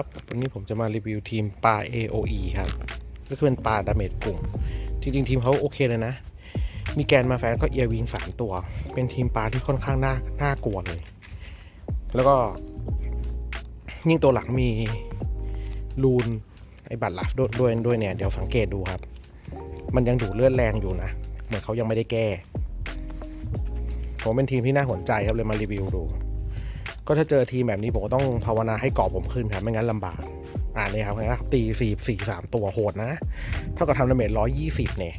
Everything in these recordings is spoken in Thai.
ครับวันนี้ผมจะมารีวิวทีมปลา AOE ครับ ก็คือเป็นปลาดาเมจกลุ่ม จริงๆ ทีมเขาโอเคเลยนะ มีแกนมาแฟนก็เอียวิงสามตัว เป็นทีมปลาที่ค่อนข้างน่าน่ากลัวเลย แล้วก็ยิ่งตัวหลังมีรูน ไอ้บัตรลับด้วยด้วยด้วยเนี่ย เดี๋ยวสังเกตดูครับ มันยังดูเลือดแรงอยู่นะ เหมือนเขายังไม่ได้แก้ ผมเป็นทีมที่น่าสนใจครับเลยมารีวิวดู ก็ถ้าเจอทีมแบบนี้ผมก็ต้องภาวนาให้เกาะผมขึ้นครับไม่งั้นลำบากอ่านี่ยครับนะครับตีสี่สี่สามตัวโหดนะ เท่ากับทำดาเมจร้อยยี่สิบเนี่ย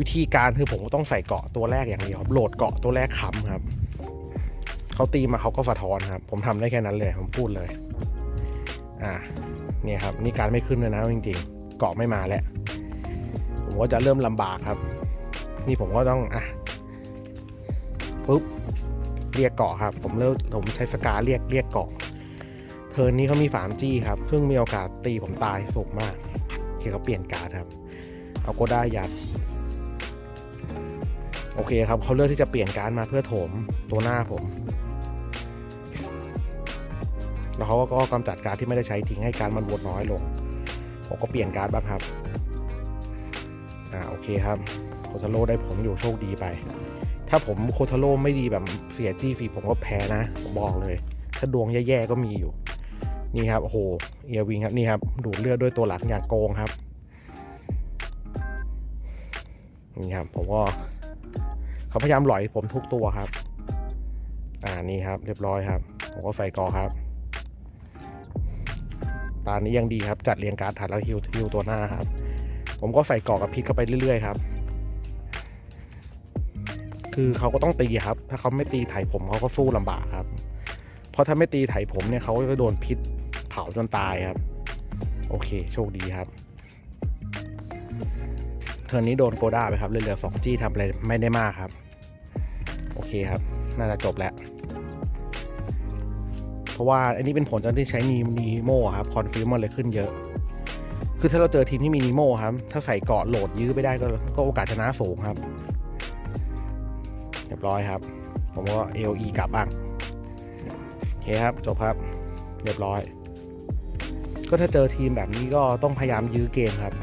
วิธีการคือผมก็ต้องใส่เกาะตัวแรกอย่างเดียวครับโหลดเกาะตัวแรกค้ำครับเขาตีมาเขาก็สะท้อนครับ ผมทำได้แค่นั้นเลยผมพูดเลย อ่าเนี่ยครับ นี่การไม่ขึ้นเลยนะจริงๆ เกาะไม่มาแล้ว ผมก็จะเริ่มลำบากครับ นี่ผมก็ต้องอะปุ๊บ เรียกเกาะครับ ผมเริ่มผมใช้สกาเรียกเรียกเกาะเทิร์นนี้เขามีฝามจี้ครับซึ่งมีโอกาสตีผมตายสูงมากโอเคเขาเปลี่ยนการ์ดครับ เอาโกด้ายัด โอเคครับเขาเลือกที่จะเปลี่ยนการ์ดมาเพื่อโถมตัวหน้าผม แล้วเขาก็กำจัดการ์ดที่ไม่ได้ใช้ทิ้งให้การดมันวนน้อยลงผมก็เปลี่ยนการ์ดบ้างครับ อ่าโอเคครับโคทาโร่ได้ผมอยู่โชคดีไป ถ้าผมโคทาโร่ไม่ดีแบบเสียจี้ฟรีผมก็แพ้นะผมบอกเลย ถ้าดวงแย่ๆก็มีอยู่ นี่ครับ โอ้โห เอียวิงครับ นี่ครับ ดูดเลือดด้วยตัวหลักอย่างโกงครับ นี่ครับ ผมก็เขาพยายามหลอยผมทุกตัวครับ อ่า นี่ครับ เรียบร้อยครับ ผมก็ใส่กอครับตานี้ยังดีครับ จัดเรียงการ์ดถัดแล้วฮิวฮิวตัวหน้าครับ ผมก็ใส่กอกับพิษเข้าไปเรื่อยๆครับ คือเขาก็ต้องตีครับ ถ้าเขาไม่ตีไถผมเขาก็สู้ลำบากครับ เพราะถ้าไม่ตีไถผมเนี่ยเขาก็จะโดนพิษเผาจนตายครับ โอเค โชคดีครับ เทอร์นนี้โดนโกด้าไปครับเหลือสองจี้ทำอะไรไม่ได้มากครับ โอเคครับ น่าจะจบแล้ว เพราะว่าอันนี้เป็นผลจากที่ใช้นีนีโมครับคอนฟิวมันเลยขึ้นเยอะคือถ้าเราเจอทีมที่มีนีโมครับ ถ้าใส่เกาะโหลดยื้อไปได้ก็ก็โอกาสชนะสูงครับ เรียบร้อยครับ ผมก็ AOE กลับบ้างโอเคครับจบครับ เรียบร้อย ก็ถ้าเจอทีมแบบนี้ก็ต้องพยายามยื้อเกมครับ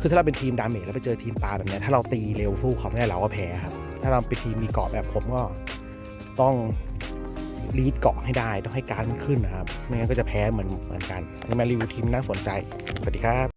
คือถ้าเราเป็นทีมดาเมจแล้วไปเจอทีมปลาแบบนี้ถ้าเราตีเร็วสู้เขาไม่ได้เราก็แพ้ครับ ถ้าเราเป็นทีมมีเกาะแบบผมก็ต้องรีดเกาะให้ได้ต้องให้การมันขึ้นนะครับ ไม่งั้นก็จะแพ้เหมือนเหมือนกันนี่มารีวิวทีมน่าสนใจ สวัสดีครับ